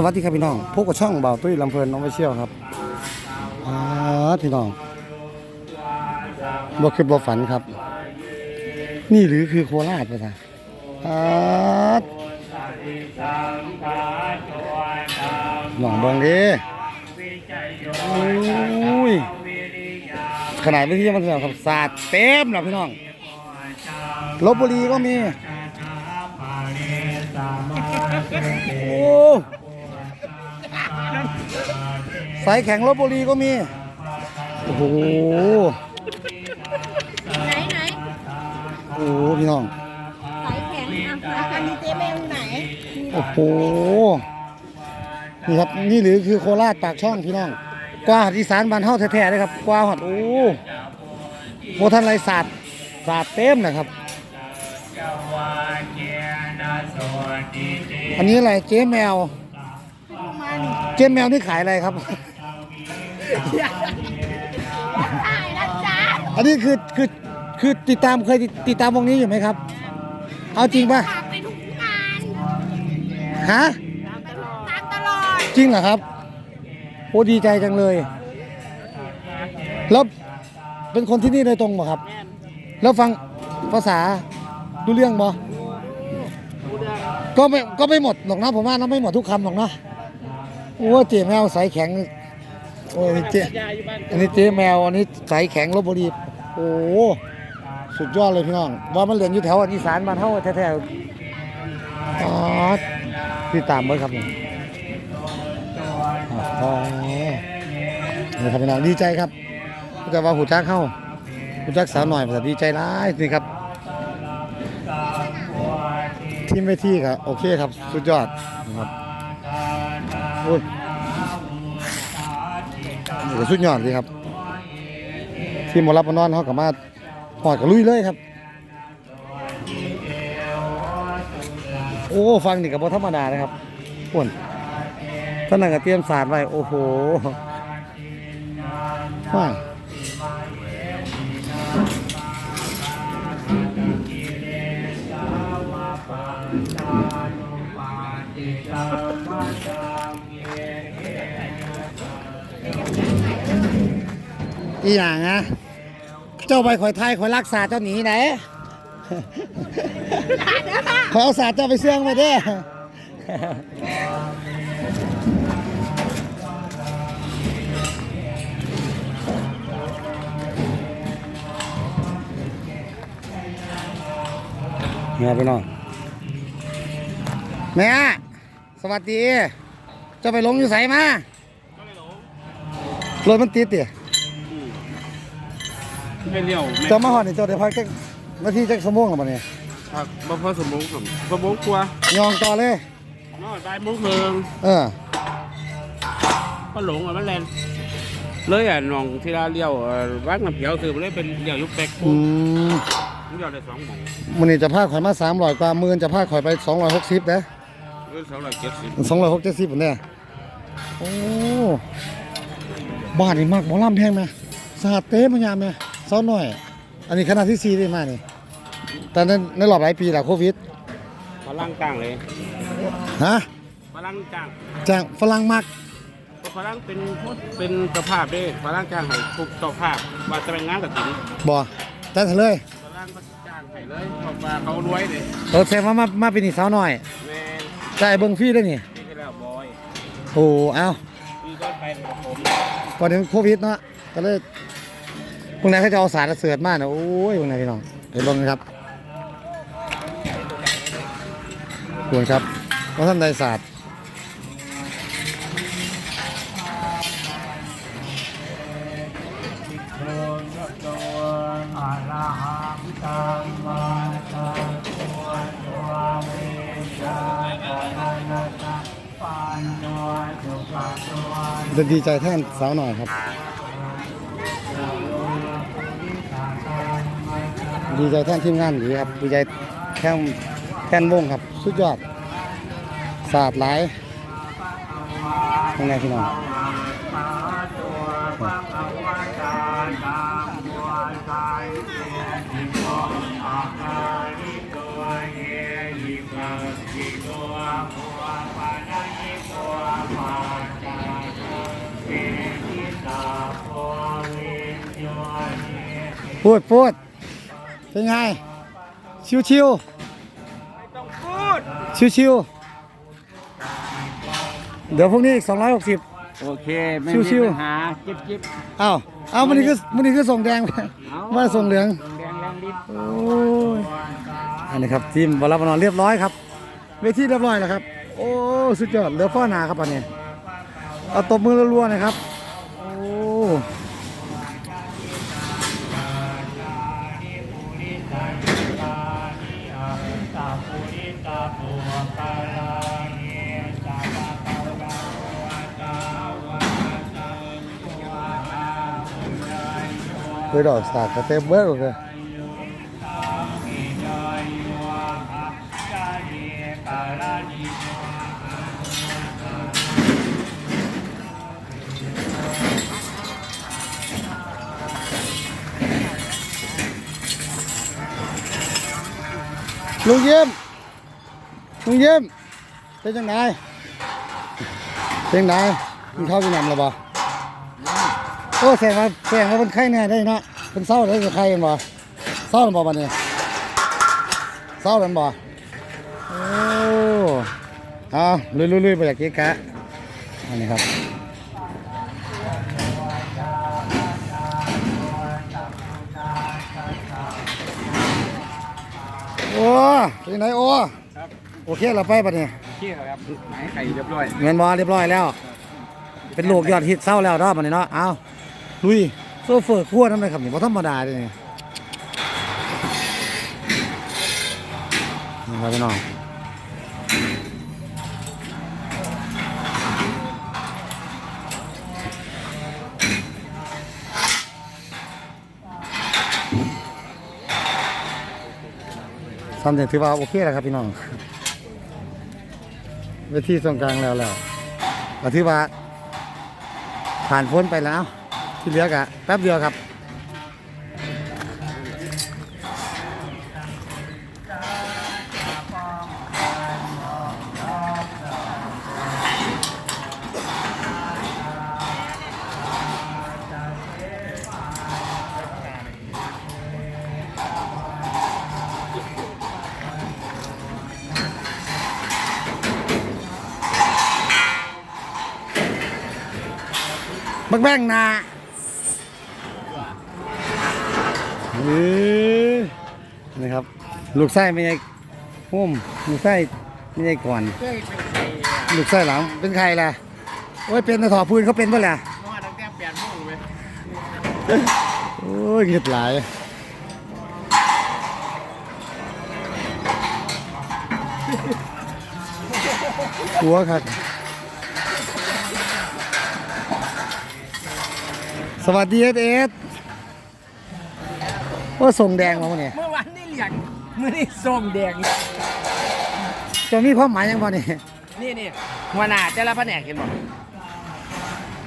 สวัสดีครับพี่น้องพบกับช่องเบาตุ้ยลำเพลินน้องไปเชี่ยวครับอ่าพี่น้องบ่คือบ่ฝันครับ นี่หรือคือโคราชภาษาอ่าหนองบิงดีโอ้ยขนาดวิทยามันเถอะครับศาสตร์เต็มแล้วพี่น้องลบบุรีก็มี โอ้ สายแข็งลบบุรีก็มี โอ้โห ไหนไหนโอ้โหพี่น้อง สายแข็งอะอันนี้เจ๊แมวไหนโอ้โห นี่ครับนี่หรือคือโคราชปากช่องพี่น้อง กว่าหัดอีสานบ้านเฮาแท้ๆเลยครับ กว่าหัดโอ้โมทันไรศาสตร์ศาสตร์เต็มนะครับ อันนี้อะไรเจ๊แมว มาหนึ่งเจ๊แมวนี่ขายอะไรครับ ถ่ายนะจ๊ะอันนี้คือคือคือติดตามเคยติดติดตามวงนี้อยู่ไหมครับ เอาจริงป่ะฝากไปทุกงานฮะไปทุกงานตลอดจริงเหรอครับโอ้ดีใจจังเลย แล้วเป็นคนที่นี่โดยตรงป่ะครับ แล้วฟังภาษาดูเรื่องบ่ก็ไม่ก็ไม่หมดหรอกนะผมว่านะไม่หมดทุกคำหรอกนะโอ้เจ๊แมวสายแข็ง โอ้ยนี่เจ๊อันนี้เจ๊แมวอันนี้สายแข็งลบบุรีโอ้สุดยอดเลยพี่น้องว่ามันเรียนอยู่แถวอีสานบ้านเฮาแท้ๆอ๋อติดตามเบิ่งครับผมอ๋อนี่ครับพี่น้องดีใจครับแต่ว่าหูจักเข้าหูจักสาวหน่อยภาษาดีใจร้ายนี่ครับทีมเวทีครับโอเคครับ สุดยอดนะครับโอ้ย นี่ก็สุดยอดเลยครับ ทีมหมอรับมานอนเขากลับมาหอดกับลุยเลยครับ โอ้ฟังนี่กับบธรรมดานะครับป่วนท่านนั่นก็เตรียมสารไว้โอ้โหว้า อีหยังอะเจ้าไปข่อยไทยข่อยรักษาเจ้าหนีไหนขอเอาสาดเจ้าไปเสื่องไปเด้อเนี่ยพี่น้องแม่สวัสดีเจะไปลงอยู่ไสมา รถมันติดเตี่ย ไม่เลี้ยวแม่เจ้ามาหอดนี่เจ้าได้พักจักนาทีจักสมองหรือเปล่าเนี่ยครับบ่พอสมองผมสมองกลัวยองต่อเลย นอนได้มุ้งเพิงเออก็หลงอะมันแลนเลยอะน้องทีละเลี้ยวเอ่อวักน้ำเขียวซื้อมาเลยเป็นเลี้ยวยุบแปกอืปุ๊บมเลี้ยวได้สองหม่องมันนี่จะพาข่อยมาสามร้อยกว่าหมื่นจะพาข่อยไปสองร้อยหกสิบนะเงินสองร้อยเจ็ดสิบสองร้อยหกเจ็ดสิบเนี่ยโอ้บ้านนี่มากหมอลำแพงไหมสาดเต้มายามเนี่ย เศร้าหน่อย อันนี้ขนาดที่สี่ได้มานี่แต่ในในรอบหลายปีแหละโควิดฝรั่งจ้างเลยฮะฝรั่งจ้างจ้างฝรั่งมักเพราะฝรั่งเป็นผู้เป็นเจ้าภาพเด้ฝรั่งจ้างให้ทุกเจ้าภาพว่าจะเป็นงานกับถิ่นบ่จ้างเถอะเลยฝรั่งก็จ้างให้เลยเพราะว่าเขารวยเลยเออแสดงว่ามามาเป็นนี่สาวหน่อยแม่จ่ายเบิ้งฟรีได้นี่ที่ที่แล้วบอยโอ้เอ้ามีต้นไปของผมก่อนถึงโควิดเนาะก็เลย พวกนั้นเขาจะเอาสารเสือดมากนะโอ้ยพวกนั้นพี่น้องไปเบิ่งนะครับขอบคุณครับว่าท่านใดศาสตร์จะดีใจแท่นสาวหน่อยครับ ดีใจแท่นทีมงานดีครับดีใจแท่นแท่นวงครับ สุดยอดศาสตร์หลายยังไงพี่น้องพูดพูด เป็นไง ชิวชิวต้องพูดชิวชิวเดี๋ยวพรุ่งนี้อีก 260 โอเคไม่ชิมีวๆ ปัญหาจิ๊บจิ๊บอ้าวอ้าวมันนี่คือมันนี่คือส่งแดงไปมาส่งเหลือง แดงแรงดิบโอ้ยอันนี้ครับทีมบอลบอลเรียบร้อยครับ เวทีเรียบร้อยแล้วครับ โอ้ สุดยอดเหลือข้อหนาครับอันนี้ เอาตบมือรัวๆหนะครับ โอ้ไปดอกสากกระเต็มเบิดเลยลุงเยี่ยมลุงเยี่ยมเป็นจังไงเป็นจังไงกินข้าวกินน้ำแล้วบ่ โอ้แสงมาแสงมาเป็นไข้แน่ได้เนาะเป็นเศร้าได้กับใครกันบ่เศร้าหรือบ่บัดนี้เศร้ากันบ่โอ้เอาลุยลุยลุยไปจากเก๊กะอันนี้ครับโอ้เป็นไหนโอ้โอเคเราไปบัดนี้เที่ยวครับไหนไข่เรียบร้อยเงินบอเรียบร้อยแล้ว เป็นลูกยอดฮิตเศร้าแล้วรอบมันนี้เนาะเอา ลุยโซเฟอร์ขั้วทำไมครับนี่บ่ธรรมดาเลยนี่นี่ครับพี่น้องทำเด็ถือว่าโอเคแล้วครับพี่น้องเวทีตรงกลางแล้วแล้วถือว่าผ่านพ้นไปแล้ว ที่เหลือกะแป๊บเดียวครับบักแบงนา เอ้ยนี่ครับ ลูกไส้ไม่ใช่หุ้มลูกไส้ไม่ใช่ก่อน ลูกไส้หลังเป็นใครล่ะโอ้ยเป็นในถอพื้นเขาเป็นป่ะล่ะมาตั้งแต่แปดโมงเลยโอ้ยเงียดหลายหัวครับสวัสดีเอสเอส ว่าส่งแดงมาเนี่ยเมื่อวานนี่เหลียงเมื่อนี่ส้มแดง จะมีความหมายยังบ่เนี่ยนี่นี่หัวหน้าแต่ละแผนกเห็นบ่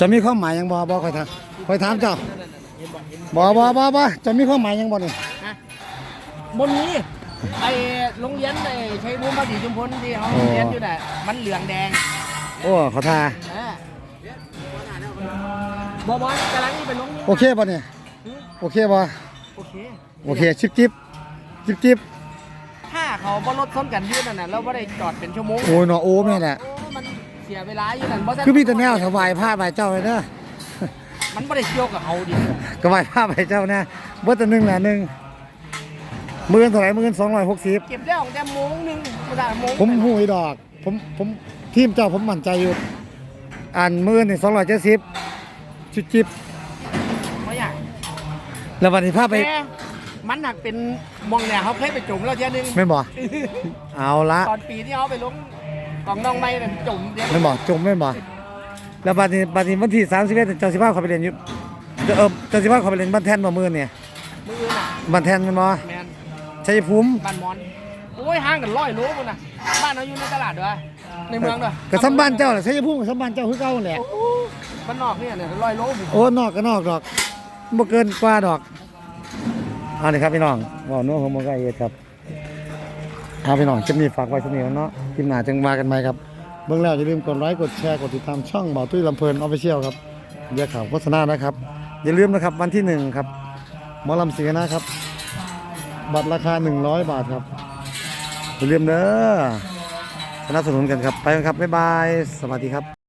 จะมีความหมายยังบ่บ่คอยถามคอยถามเจ้าเห็นบ่เห็นบ่บ่บ่บ่จะมีความหมายยังบ่เนี่ยบนนี้ไอ้โรงเรียนไอ้ชัยภูมิภาษีชุมพลที่เขาโอ้เรียนอยู่น่ะมันเหลืองแดง โอ้ขอทาเออบ่บ่กำลังนี่เป็นโรงเรียนโอเคบ่เนี่ยโอเคบ่โอเคโอเคจิบจิบจิบจิบถ้าเขาบ่รถซ้นกันอยืดนั่นน่ะแล้วบ่ได้จอดเป็นชั่วโมงโอ้ยเนาะโอ้แม่น่ะโอ้มันเสียเวลาอยู่นั่นบ่ซั่นคือมีแต่แนวถวายผ้าใบเจ้าเลยเด้อมันบ่ได้เกี่ยวกับเขาดิก็ไหว้ผ้าใบเจ้านะบ่แต่หนึงแหละหนึงหมื่นเท่าไหร่หมื่นสองร้อยหกสิบเก็บได้ของแต่โมงหนึงบ่ได้โมงผมหูยดอก ผมผมทีมเจ้าผมมั่นใจอยู่ อันหมื่นนี่สองร้อยเจ็ดสิบจิบจิบบ่อยาก แล้ววันนี้ผ้าไปแต่มันหนักเป็นมองแนวเขาเคยไปจุ่มแล้วเที่ยหนึง ไม่นบอกเอาละตอนปีที่เขาไปลงกองน้องไม้นั่นจุ่มเดียวไม่นบอกจมไม่นบอกแล้วบัดนี้บัดนี้วันที่สามสิบเอ็ดเจ้าสิบห้าเขาไปเรียนอยู่เออเจ้าสิบห้าเขาไปเรียนบ้านแท่นบ่มื่นเนี่ยมืออื่นน่ะบ้านแท่นแมันบ่แมนชัยภูมิบ้านมอนโอ้ยห่างกันร้อยโลพุ่นน่ะบ้านเราอยู่ในตลาดด้วยในเมืองด้วยกับสัมบ้านเจ้าแหละชัยภูมิกับสัมบ้านเจ้าคือเก่าแหละโอ้บ้านนอกเนี่ยเนี่ยร้อยโลพุ่นโอ้นอกก็นอกดอก บ่เกินกว่าดอกเอาเลยครับพี่น้องว้าโน้ของบ่ใกล้เอ็ดครับเอาพี่น้องคลิปนี้ฝากไว้เท่านี้แล้วเนาะคลิปหนาจึงมากันใหมครับเบิ่งแล้วอย่าลืมกดไลค์กดแชร์กดติดตามช่องเบาตุ้ยลำเพลินออฟฟิเชียลครับเรียกข่าวโฆษณานะครับ อย่าลืมนะครับวันที่หนึ่งครับหมอลำสิงนะครับ บัตรราคา 100 บาทครับอย่าลืมเด้อสนับสนุนกันครับไปกันครับบ๊ายบาย สวัสดีครับ